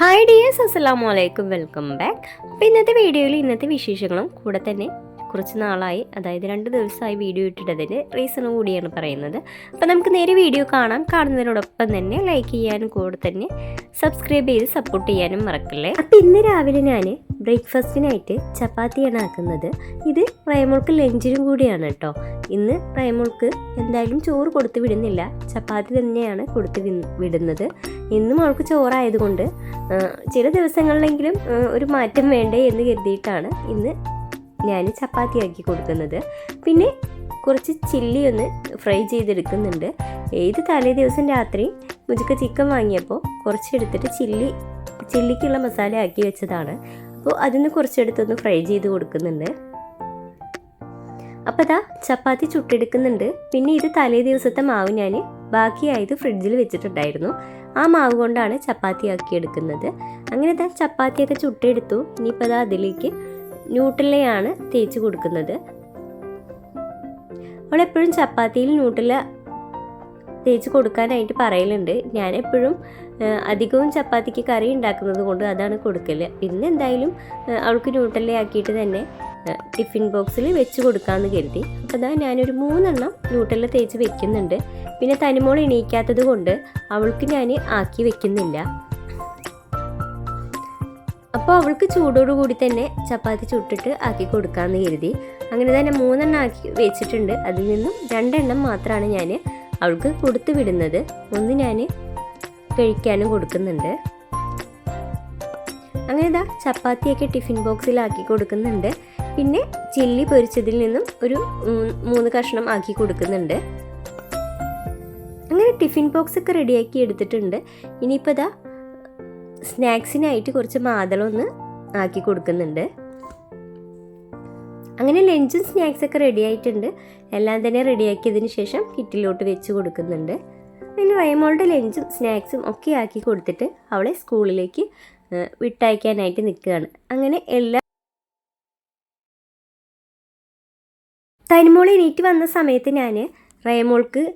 Hi dears അസ്സലാമു അലൈക്കും welcome back അപ്പോൾ ഇന്നത്തെ വീഡിയോയിൽ ഇന്നത്തെ വിശേഷങ്ങളും കൂടെ തന്നെ കുറച്ച് നാളായി. അതായത് രണ്ട് ദിവസമായി വീഡിയോ ഇട്ടിട്ടതിന്റെ റീസണും കൂടിയാണ് പറയുന്നത്. അപ്പോൾ നമുക്ക് നേരെ വീഡിയോ കാണാം. കാണുന്നതിനോടൊപ്പം തന്നെ ലൈക്ക് ചെയ്യാനും കൂടെ തന്നെ സബ്സ്ക്രൈബ് ചെയ്ത് സപ്പോർട്ട് ചെയ്യാനും മറക്കല്ലേ? അപ്പം ഇന്ന് രാവിലെ ഞാൻ ബ്രേക്ക്ഫാസ്റ്റിനായിട്ട് ചപ്പാത്തിയാണ് ആക്കുന്നത്. ഇത് റയമോൾക്ക് ലഞ്ചിനും കൂടിയാണ് കേട്ടോ. ഇന്ന് റയമോൾക്ക് എന്തായാലും ചോറ് കൊടുത്ത് വിടുന്നില്ല. ചപ്പാത്തി തന്നെയാണ് കൊടുത്ത് വിടുന്നത്. ഇന്നും അവൾക്ക് ചോറായതുകൊണ്ട് ചില ദിവസങ്ങളിലെങ്കിലും ഒരു മാറ്റം വേണ്ടേ എന്ന് കരുതിയിട്ടാണ് ഇന്ന് ഞാൻ ചപ്പാത്തിയാക്കി കൊടുക്കുന്നത്. പിന്നെ കുറച്ച് ചില്ലി ഒന്ന് ഫ്രൈ ചെയ്തെടുക്കുന്നുണ്ട്. ഏത് തലേ ദിവസം രാത്രി മുജുക്ക ചിക്കൻ വാങ്ങിയപ്പോൾ കുറച്ചെടുത്തിട്ട് ചില്ലി ചില്ലിക്കുള്ള മസാല ആക്കി വെച്ചതാണ്. അപ്പോൾ അതിന് കുറച്ചെടുത്തൊന്ന് ഫ്രൈ ചെയ്ത് കൊടുക്കുന്നുണ്ട്. അപ്പോൾ അതാ ചപ്പാത്തി ചുട്ടെടുക്കുന്നുണ്ട്. പിന്നെ ഇത് തലേ ദിവസത്തെ മാവ് ഞാൻ ബാക്കിയായത് ഫ്രിഡ്ജിൽ വെച്ചിട്ടുണ്ടായിരുന്നു. ആ മാവ് കൊണ്ടാണ് ചപ്പാത്തി ആക്കി എടുക്കുന്നത്. അങ്ങനെ ദാ ചപ്പാത്തിയൊക്കെ ചുട്ടെടുത്തു. ഇനിയിപ്പോൾ ദാ അതിലേക്ക് ന്യൂട്രലയാണ് തേച്ച് കൊടുക്കുന്നത്. അവളെപ്പോഴും ചപ്പാത്തിയിൽ ന്യൂട്രല തേച്ച് കൊടുക്കാനായിട്ട് പറയലുണ്ട്. ഞാനെപ്പോഴും അധികവും ചപ്പാത്തിക്ക് കറി ഉണ്ടാക്കുന്നത് കൊണ്ട് അതാണ് കൊടുക്കൽ പിന്നെ എന്തായാലും അവൾക്ക് ന്യൂട്രല ആക്കിയിട്ട് തന്നെ ടിഫിൻ ബോക്സിൽ വെച്ച് കൊടുക്കാമെന്ന് കരുതി. അപ്പോൾ അതാ ഞാനൊരു മൂന്നെണ്ണം ന്യൂട്രല തേച്ച് വെക്കുന്നുണ്ട്. പിന്നെ തനിമോൾ എണീക്കാത്തത് കൊണ്ട് അവൾക്ക് ഞാൻ ആക്കി വെക്കുന്നില്ല. അപ്പോൾ അവൾക്ക് ചൂടോട് കൂടി തന്നെ ചപ്പാത്തി ചുട്ടിട്ട് ആക്കി കൊടുക്കാമെന്ന് കരുതി. അങ്ങനെ തന്നെ മൂന്നെണ്ണം ആക്കി വെച്ചിട്ടുണ്ട്. അതിൽ നിന്നും രണ്ടെണ്ണം മാത്രമാണ് ഞാൻ അവൾക്ക് കൊടുത്തു വിടുന്നത്. ഒന്ന് ഞാൻ കഴിക്കാനും കൊടുക്കുന്നുണ്ട്. അങ്ങനെ ഇതാ ചപ്പാത്തിയൊക്കെ ടിഫിൻ ബോക്സിലാക്കി കൊടുക്കുന്നുണ്ട്. പിന്നെ ചില്ലി പൊരിച്ചതിൽ നിന്നും ഒരു മൂന്ന് കഷ്ണം ആക്കി കൊടുക്കുന്നുണ്ട്. അങ്ങനെ ടിഫിൻ ബോക്സ് ഒക്കെ റെഡിയാക്കി എടുത്തിട്ടുണ്ട്. ഇനിയിപ്പോൾ ഇതാ സ്നാക്സിനായിട്ട് കുറച്ച് മാതളൊന്ന് ആക്കി കൊടുക്കുന്നുണ്ട്. അങ്ങനെ ലഞ്ചും സ്നാക്സ് ഒക്കെ റെഡി ആയിട്ടുണ്ട്. എല്ലാം തന്നെ റെഡിയാക്കിയതിന് ശേഷം കിറ്റിലോട്ട് വെച്ച് കൊടുക്കുന്നുണ്ട്. അങ്ങനെ റൈമോളുടെ ലഞ്ചും സ്നാക്സും ഒക്കെ ആക്കി കൊടുത്തിട്ട് അവളെ സ്കൂളിലേക്ക് വിട്ടയക്കാനായിട്ട് നിൽക്കുകയാണ്. അങ്ങനെ എല്ലാ തനിമോൾ എണീറ്റ് വന്ന സമയത്ത് ഞാൻ റയമോൾക്ക്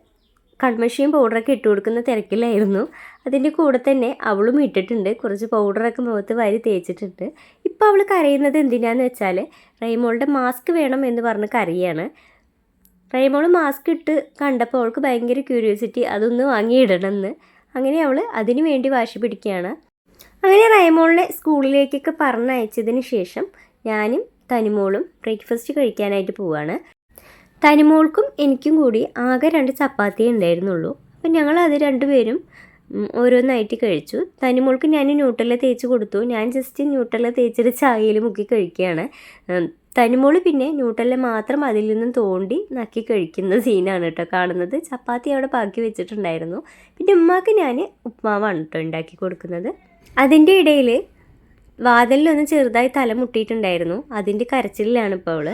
കൺമഷിയും പൗഡറൊക്കെ ഇട്ട് കൊടുക്കുന്ന തിരക്കിലായിരുന്നു. അതിന്റെ കൂടെ തന്നെ അവളും ഇട്ടിട്ടുണ്ട്. കുറച്ച് പൗഡറൊക്കെ മുഖത്ത് വാരി തേച്ചിട്ടുണ്ട്. ഇപ്പോൾ അവൾ കരയുന്നത് എന്തിനാന്ന് വെച്ചാൽ റൈമോളുടെ മാസ്ക് വേണം എന്ന് പറഞ്ഞ് കരയാണ്. റൈമോൾ മാസ്ക് ഇട്ട് കണ്ടപ്പോൾ അവൾക്ക് ഭയങ്കര ക്യൂരിയോസിറ്റി അതൊന്ന് വാങ്ങിയിടണമെന്ന്. അങ്ങനെ അവൾ അതിനു വേണ്ടി വാശി പിടിക്കുകയാണ്. അങ്ങനെ റൈമോളിനെ സ്കൂളിലേക്കൊക്കെ പറഞ്ഞയച്ചതിന് ശേഷം ഞാനും തനിമോളും ബ്രേക്ക്ഫാസ്റ്റ് കഴിക്കാനായിട്ട് പോവാണ്. തനിമോൾക്കും എനിക്കും കൂടി ആകെ രണ്ട് ചപ്പാത്തി ഉണ്ടായിരുന്നുള്ളൂ. അപ്പം ഞങ്ങൾ അത് രണ്ടുപേരും ഓരോന്നായിട്ട് കഴിച്ചു. തനിമോൾക്ക് ഞാൻ ന്യൂട്ടലിൽ തേച്ച് കൊടുത്തു. ഞാൻ ജസ്റ്റ് ന്യൂട്ടലിൽ തേച്ചിട്ട് ചായയിൽ മുക്കി കഴിക്കുകയാണ്. തനിമോൾ പിന്നെ ന്യൂട്ടലിൽ മാത്രം അതിൽ നിന്നും തോണ്ടി നക്കി കഴിക്കുന്ന സീനാണ് കേട്ടോ കാണുന്നത്. ചപ്പാത്തി അവിടെ ബാക്കി വെച്ചിട്ടുണ്ടായിരുന്നു. പിന്നെ ഉമ്മാക്ക് ഞാൻ ഉപ്മാവാണ് കേട്ടോ ഉണ്ടാക്കി കൊടുക്കുന്നത്. അതിന്റെ ഇടയിൽ വാതിലിലൊന്ന് ചെറുതായി തല മുട്ടിയിട്ടുണ്ടായിരുന്നു. അതിന്റെ കരച്ചിലാണ് ഇപ്പോൾ അവൾ.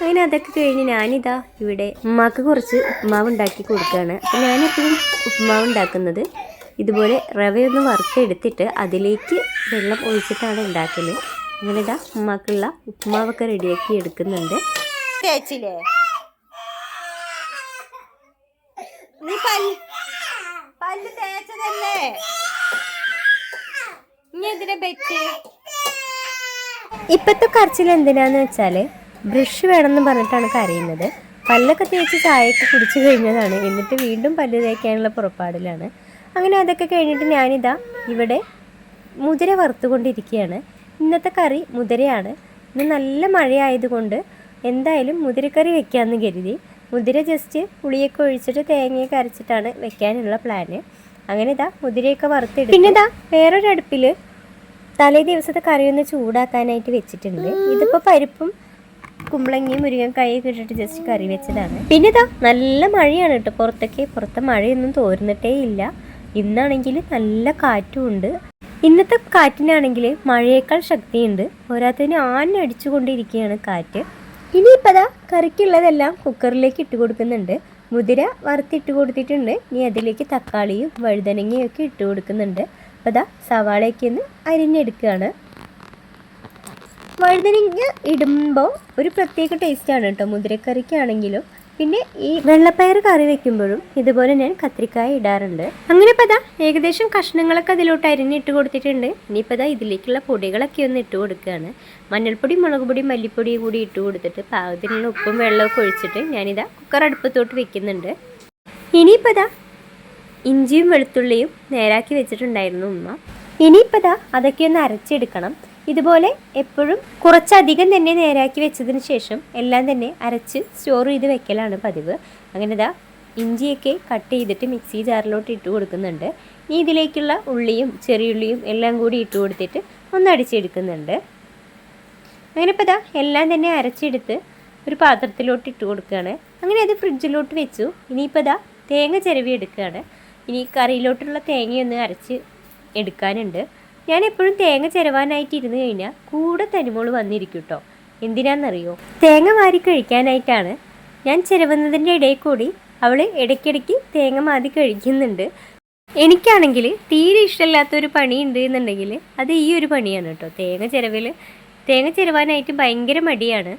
അങ്ങനെ അതൊക്കെ കഴിഞ്ഞ് ഞാനിതാ ഇവിടെ ഉമ്മാക്ക് കുറച്ച് ഉപ്മാവ് ഉണ്ടാക്കി കൊടുക്കുകയാണ് അപ്പം ഞാനെപ്പോഴും ഉപ്മാവ് ഉണ്ടാക്കുന്നത് ഇതുപോലെ റവയൊന്ന് വറുത്തെടുത്തിട്ട് അതിലേക്ക് വെള്ളം ഒഴിച്ചിട്ടാണ് ഉണ്ടാക്കൽ. അങ്ങനെ ഇതാ ഉമ്മാക്കുള്ള ഉപ്മാവൊക്കെ റെഡിയാക്കി എടുക്കുന്നുണ്ട്. പല്ല് തേച്ചതല്ലേ? ഇനി എന്തിനാ ഇപ്പോഴത്തെ കരച്ചിൽ എന്തിനാന്ന് വെച്ചാൽ ബ്രഷ് വേണമെന്ന് പറഞ്ഞിട്ടാണ് കരയുന്നത്. പല്ലൊക്കെ തേച്ച് ചായയൊക്കെ കുടിച്ചു കഴിഞ്ഞതാണ്. എന്നിട്ട് വീണ്ടും പല്ല് തേക്കാനുള്ള പുറപ്പാടിലാണ്. അങ്ങനെ അതൊക്കെ കഴിഞ്ഞിട്ട് ഞാനിതാ ഇവിടെ മുതിര വറുത്തുകൊണ്ടിരിക്കുകയാണ്. ഇന്നത്തെ കറി മുതിരയാണ്. ഇന്ന് നല്ല മഴയായതുകൊണ്ട് എന്തായാലും മുതിരക്കറി വെക്കാമെന്ന് കരുതി. മുതിര ജസ്റ്റ് പുളിയൊക്കെ ഒഴിച്ചിട്ട് തേങ്ങയൊക്കെ അരച്ചിട്ടാണ് വെക്കാനുള്ള പ്ലാന് അങ്ങനെ ഇതാ മുതിരയൊക്കെ വറുത്തിട്ട് പിന്നെ ഇതാ വേറൊരു അടുപ്പിൽ തലേ ദിവസത്തെ കറി ഒന്ന് ചൂടാക്കാനായിട്ട് വെച്ചിട്ടുണ്ട്. ഇതിപ്പോൾ പരിപ്പും കുമ്പളങ്ങിയും മുരുങ്ങക്കായൊക്കെ ഇട്ടിട്ട് ജസ്റ്റ് കറി വെച്ചതാണ്. പിന്നെ ഇതാ നല്ല മഴയാണ് കേട്ടോ. പുറത്തൊക്കെ പുറത്തെ മഴയൊന്നും തോരുന്നിട്ടേ ഇല്ല. ഇന്നാണെങ്കിൽ നല്ല കാറ്റും ഉണ്ട്. ഇന്നത്തെ കാറ്റിനാണെങ്കിൽ മഴയേക്കാൾ ശക്തിയുണ്ട്. പോരാത്തതിന് ആഞ്ഞടിച്ചുകൊണ്ടിരിക്കുകയാണ് കാറ്റ്. ഇനിയിപ്പോൾ അതാ കറിക്കുള്ളതെല്ലാം കുക്കറിലേക്ക് ഇട്ട് കൊടുക്കുന്നുണ്ട്. മുതിര വറുത്തിട്ട് കൊടുത്തിട്ടുണ്ട്. ഇനി അതിലേക്ക് തക്കാളിയും വഴുതനങ്ങയും ഒക്കെ ഇട്ട് കൊടുക്കുന്നുണ്ട്. അപ്പോൾ അതാ സവാളയൊക്കെ ഒന്ന് അരിഞ്ഞെടുക്കുകയാണ്. വഴുതനങ്ങ ഇടുമ്പോൾ ഒരു പ്രത്യേക ടേസ്റ്റാണ് കേട്ടോ മുതിരക്കറിക്കാണെങ്കിലും പിന്നെ ഈ വെള്ളപ്പയർ കറി വെക്കുമ്പോഴും ഇതുപോലെ ഞാൻ കത്തിരിക്കായ ഇടാറുണ്ട്. അങ്ങനെ ഇപ്പം അതാ ഏകദേശം കഷ്ണങ്ങളൊക്കെ അതിലോട്ട് അരിഞ്ഞിട്ട് കൊടുത്തിട്ടുണ്ട്. ഇനിയിപ്പോൾ അതാ ഇതിലേക്കുള്ള പൊടികളൊക്കെ ഒന്ന് ഇട്ട് കൊടുക്കുകയാണ്. മഞ്ഞൾപ്പൊടി മുളക് പൊടി മല്ലിപ്പൊടി കൂടി ഇട്ട് കൊടുത്തിട്ട് പാകത്തിനുള്ള ഉപ്പും വെള്ളമൊക്കെ ഒഴിച്ചിട്ട് ഞാനിതാ കുക്കർ അടുപ്പത്തോട്ട് വെക്കുന്നുണ്ട്. ഇനിയിപ്പോൾ അതാ ഇഞ്ചിയും വെളുത്തുള്ളിയും നേരാക്കി വെച്ചിട്ടുണ്ടായിരുന്നു ഉമ്മ. ഇനിയിപ്പോൾ ദാ അതൊക്കെ ഒന്ന് അരച്ചെടുക്കണം. ഇതുപോലെ എപ്പോഴും കുറച്ചധികം തന്നെ നേരാക്കി വെച്ചതിന് ശേഷം എല്ലാം തന്നെ അരച്ച് സ്റ്റോർ ചെയ്ത് വെക്കലാണ് പതിവ്. അങ്ങനെ ദാ ഇഞ്ചിയൊക്കെ കട്ട് ചെയ്തിട്ട് മിക്സി ജാറിലോട്ട് ഇട്ട് കൊടുക്കുന്നുണ്ട്. ഇനി ഇതിലേക്കുള്ള ഉള്ളിയും ചെറിയുള്ളിയും എല്ലാം കൂടി ഇട്ട് കൊടുത്തിട്ട് ഒന്ന് അടിച്ചെടുക്കുന്നുണ്ട്. അങ്ങനെ ഇപ്പോൾ ഇതാ എല്ലാം തന്നെ അരച്ചെടുത്ത് ഒരു പാത്രത്തിലോട്ട് ഇട്ട് കൊടുക്കുകയാണ്. അങ്ങനെ അത് ഫ്രിഡ്ജിലോട്ട് വെച്ചു. ഇനിയിപ്പോൾ ഇതാ തേങ്ങ ചിരവി എടുക്കുകയാണ് ഇനി കറിയിലോട്ടുള്ള തേങ്ങയൊന്ന് അരച്ച് എടുക്കാനുണ്ട്. ഞാൻ എപ്പോഴും തേങ്ങ ചിരവാനായിട്ട് ഇരുന്ന് കഴിഞ്ഞാൽ കൂടെ തനിമോൾ വന്നിരിക്കും കേട്ടോ എന്തിനാണെന്നറിയോ തേങ്ങ വാരി കഴിക്കാനായിട്ടാണ് ഞാൻ ചിരവുന്നതിന്റെ ഇടയിൽ കൂടി അവൾ ഇടയ്ക്കിടയ്ക്ക് തേങ്ങ മാതി കഴിക്കുന്നുണ്ട്. എനിക്കാണെങ്കിൽ തീരെ ഇഷ്ടമില്ലാത്ത ഒരു പണി ഉണ്ട് എന്നുണ്ടെങ്കിൽ അത് ഈ ഒരു പണിയാണ് കേട്ടോ തേങ്ങ ചിരവിൽ തേങ്ങ ചിരവാനായിട്ട് ഭയങ്കര മടിയാണ്.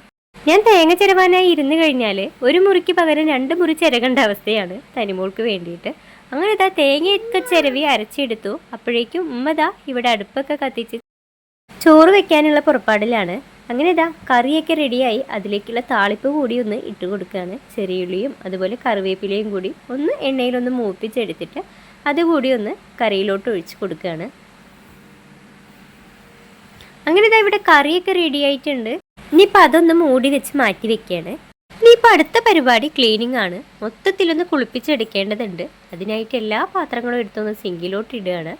ഞാൻ തേങ്ങ ചിരവാനായി ഇരുന്ന് കഴിഞ്ഞാൽ ഒരു മുറിക്ക് പകരം രണ്ട് മുറി ചിരകേണ്ട അവസ്ഥയാണ് തനിമോൾക്ക് വേണ്ടിയിട്ട്. അങ്ങനെ ഇതാ തേങ്ങയൊക്കെ ചിരവി അരച്ചെടുത്തു. അപ്പോഴേക്കും ഉമ്മതാ ഇവിടെ അടുപ്പൊക്കെ കത്തിച്ച് ചോറ് വെക്കാനുള്ള പുറപ്പാടിലാണ്. അങ്ങനെ ഇതാ കറിയൊക്കെ റെഡിയായി. അതിലേക്കുള്ള താളിപ്പ് കൂടി ഒന്ന് ഇട്ട് കൊടുക്കുകയാണ്. ചെറിയുള്ളിയും അതുപോലെ കറിവേപ്പിലയും കൂടി ഒന്ന് എണ്ണയിലൊന്ന് മൂപ്പിച്ചെടുത്തിട്ട് അതുകൂടി ഒന്ന് കറിയിലോട്ട് ഒഴിച്ച് കൊടുക്കുകയാണ്. അങ്ങനെ ഇതാ ഇവിടെ കറിയൊക്കെ റെഡി ആയിട്ടുണ്ട് ഇനിയിപ്പോൾ അതൊന്ന് മൂടി വെച്ച് മാറ്റി വെക്കുകയാണ്. ഇനിയിപ്പോൾ അടുത്ത പരിപാടി ക്ലീനിങ് ആണ്. മൊത്തത്തിലൊന്ന് കുളിപ്പിച്ചെടുക്കേണ്ടതുണ്ട്. അതിനായിട്ട് എല്ലാ പാത്രങ്ങളും എടുത്തൊന്ന് സിങ്കിലോട്ട് ഇടുകയാണ്.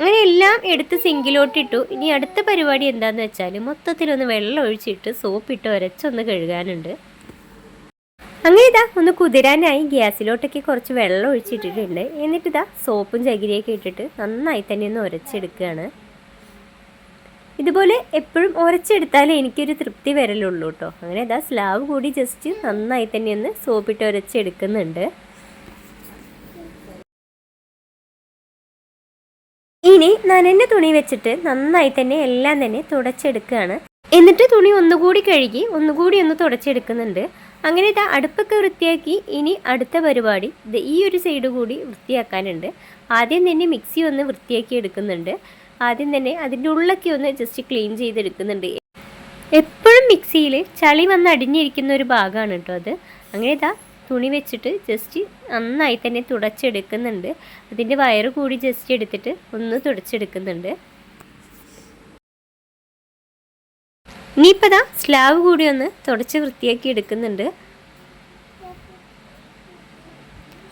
അങ്ങനെ എല്ലാം എടുത്ത് സിങ്കിലോട്ടിട്ടു ഇനി അടുത്ത പരിപാടി എന്താണെന്ന് വെച്ചാൽ മൊത്തത്തിലൊന്ന് വെള്ളം ഒഴിച്ചിട്ട് സോപ്പിട്ട് ഒരച്ചൊന്ന് കഴുകാനുണ്ട്. അങ്ങനെ ഇതാ ഒന്ന് കുതിരാനായി. ഗ്യാസിലോട്ടൊക്കെ കുറച്ച് വെള്ളം ഒഴിച്ചിട്ടിട്ടുണ്ട്. എന്നിട്ട് ഇതാ സോപ്പും ചകിരിയൊക്കെ ഇട്ടിട്ട് നന്നായി തന്നെ ഒന്ന് ഉരച്ചെടുക്കുകയാണ് ഇതുപോലെ എപ്പോഴും ഉരച്ചെടുത്താലേ എനിക്കൊരു തൃപ്തി വരലുള്ളൂ കേട്ടോ അങ്ങനെ ഇതാ സ്ലാവ് കൂടി ജസ്റ്റ് നന്നായി തന്നെ ഒന്ന് സോപ്പിട്ട് ഉരച്ചെടുക്കുന്നുണ്ട് ഇനി നനഞ്ഞ തുണി വെച്ചിട്ട് നന്നായി തന്നെ എല്ലാം തന്നെ തുടച്ചെടുക്കുകയാണ്. എന്നിട്ട് തുണി ഒന്നുകൂടി കഴുകി ഒന്നുകൂടി ഒന്ന് തുടച്ചെടുക്കുന്നുണ്ട്. അങ്ങനെ ഇതാ അടുപ്പൊക്കെ വൃത്തിയാക്കി ഇനി അടുത്ത പരിപാടി ഈ ഒരു സൈഡ് കൂടി വൃത്തിയാക്കാനുണ്ട്. ആദ്യം തന്നെ മിക്സി ഒന്ന് വൃത്തിയാക്കി എടുക്കുന്നുണ്ട്. ആദ്യം തന്നെ അതിന്റെ ഉള്ളൊക്കെ ഒന്ന് ജസ്റ്റ് ക്ലീൻ ചെയ്തെടുക്കുന്നുണ്ട്. എപ്പോഴും മിക്സിയിൽ ചളി വന്ന് അടിഞ്ഞിരിക്കുന്ന ഒരു ഭാഗമാണ് കേട്ടോ അത്. അങ്ങനെ ഇതാ തുണി വെച്ചിട്ട് ജസ്റ്റ് നന്നായി തന്നെ തുടച്ചെടുക്കുന്നുണ്ട്. അതിന്റെ വയറ് കൂടി ജസ്റ്റ് എടുത്തിട്ട് ഒന്ന് തുടച്ചെടുക്കുന്നുണ്ട്. ഇനിയിപ്പോൾ സ്ലാവ് കൂടി ഒന്ന് തുടച്ച് വൃത്തിയാക്കി എടുക്കുന്നുണ്ട്.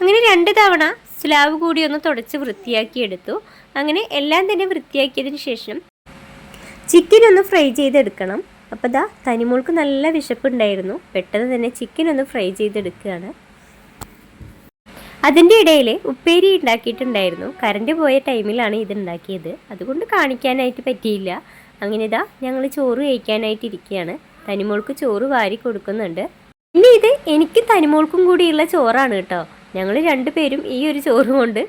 അങ്ങനെ രണ്ട് തവണ സ്ലാവ് കൂടി ഒന്ന് തുടച്ച് വൃത്തിയാക്കി എടുത്തു. അങ്ങനെ എല്ലാം തന്നെ വൃത്തിയാക്കിയതിന് ശേഷം ചിക്കൻ ഒന്ന് ഫ്രൈ ചെയ്തെടുക്കണം. അപ്പോൾ ദാ തനിമോൾക്ക് നല്ല വിശപ്പുണ്ടായിരുന്നു. പെട്ടെന്ന് തന്നെ ചിക്കൻ ഒന്ന് ഫ്രൈ ചെയ്തെടുക്കുകയാണ്. അതിന്റെ ഇടയിൽ ഉപ്പേരി ഉണ്ടാക്കിയിട്ടുണ്ടായിരുന്നു. കറണ്ട് പോയ ടൈമിലാണ് ഇത് ഉണ്ടാക്കിയത്. അതുകൊണ്ട് കാണിക്കാനായിട്ട് പറ്റിയില്ല. അങ്ങനെ ഇതാ ഞങ്ങൾ ചോറ് കഴിക്കാനായിട്ട് ഇരിക്കുകയാണ്. തനിമോൾക്ക് ചോറ് വാരി കൊടുക്കുന്നുണ്ട്. പിന്നെ ഇത് എനിക്ക് തനിമോൾക്കും കൂടിയുള്ള ചോറാണ് കേട്ടോ. ഞങ്ങൾ രണ്ടുപേരും ഈ ഒരു ചോറ് കൊണ്ട്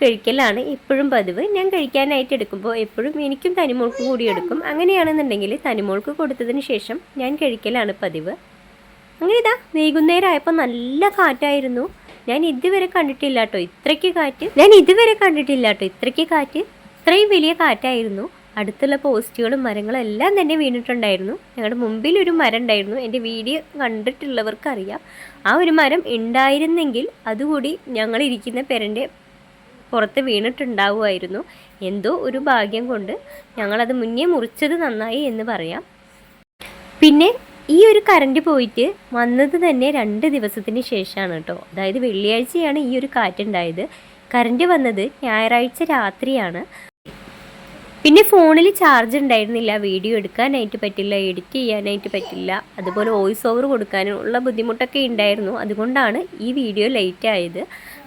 കഴിക്കലാണ് എപ്പോഴും പതിവ്. ഞാൻ കഴിക്കാനായിട്ട് എടുക്കുമ്പോൾ എപ്പോഴും എനിക്കും തനിമോൾക്കും കൂടി എടുക്കും. അങ്ങനെയാണെന്നുണ്ടെങ്കിൽ തനിമോൾക്ക് കൊടുത്തതിന് ശേഷം ഞാൻ കഴിക്കലാണ് പതിവ്. അങ്ങനെ ഇതാ വൈകുന്നേരം ആയപ്പോൾ നല്ല കാറ്റായിരുന്നു. ഞാൻ ഇതുവരെ കണ്ടിട്ടില്ല കേട്ടോ ഇത്രയ്ക്ക് കാറ്റ്. ഞാൻ ഇതുവരെ കണ്ടിട്ടില്ല കേട്ടോ ഇത്രയ്ക്ക് കാറ്റ്. ഇത്രയും വലിയ കാറ്റായിരുന്നു. അടുത്തുള്ള പോസ്റ്റുകളും മരങ്ങളും എല്ലാം തന്നെ വീണിട്ടുണ്ടായിരുന്നു. ഞങ്ങളുടെ മുമ്പിൽ ഒരു മരം ഉണ്ടായിരുന്നു. എന്റെ വീഡിയോ കണ്ടിട്ടുള്ളവർക്കറിയാം. ആ ഒരു മരം ഉണ്ടായിരുന്നെങ്കിൽ അതുകൂടി ഞങ്ങളിരിക്കുന്ന പെരന്റെ പുറത്ത് വീണിട്ടുണ്ടാവുമായിരുന്നു. എന്തോ ഒരു ഭാഗ്യം കൊണ്ട് ഞങ്ങളത് മുന്നേ മുറിച്ചത് നന്നായി എന്ന് പറയാം. പിന്നെ ഈ ഒരു കറണ്ട് പോയിട്ട് വന്നത് തന്നെ രണ്ട് ദിവസത്തിന് ശേഷമാണ് കേട്ടോ. അതായത് വെള്ളിയാഴ്ചയാണ് ഈ ഒരു കാറ്റുണ്ടായത്. കറണ്ട് വന്നത് ഞായറാഴ്ച രാത്രിയാണ്. പിന്നെ ഫോണിൽ ചാർജ് ഉണ്ടായിരുന്നില്ല. വീഡിയോ എടുക്കാനായിട്ട് പറ്റില്ല എഡിറ്റ് ചെയ്യാനായിട്ട് പറ്റില്ല. അതുപോലെ വോയിസ് ഓവർ കൊടുക്കാനുള്ള ബുദ്ധിമുട്ടൊക്കെ ഉണ്ടായിരുന്നു. അതുകൊണ്ടാണ് ഈ വീഡിയോ ലേറ്റ് ആയത്.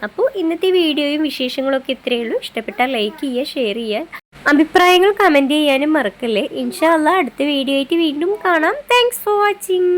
അപ്പോൾ ഇന്നത്തെ വീഡിയോയും വിശേഷങ്ങളൊക്കെ ഇത്രയേ ഉള്ളൂ. ഇഷ്ടപ്പെട്ടാൽ ലൈക്ക് ചെയ്യുക ഷെയർ ചെയ്യുക. അഭിപ്രായങ്ങൾ കമന്റ് ചെയ്യാനും മറക്കല്ലേ. ഇൻഷാല്ല അടുത്ത വീഡിയോ ആയിട്ട് വീണ്ടും കാണാം. Thanks for watching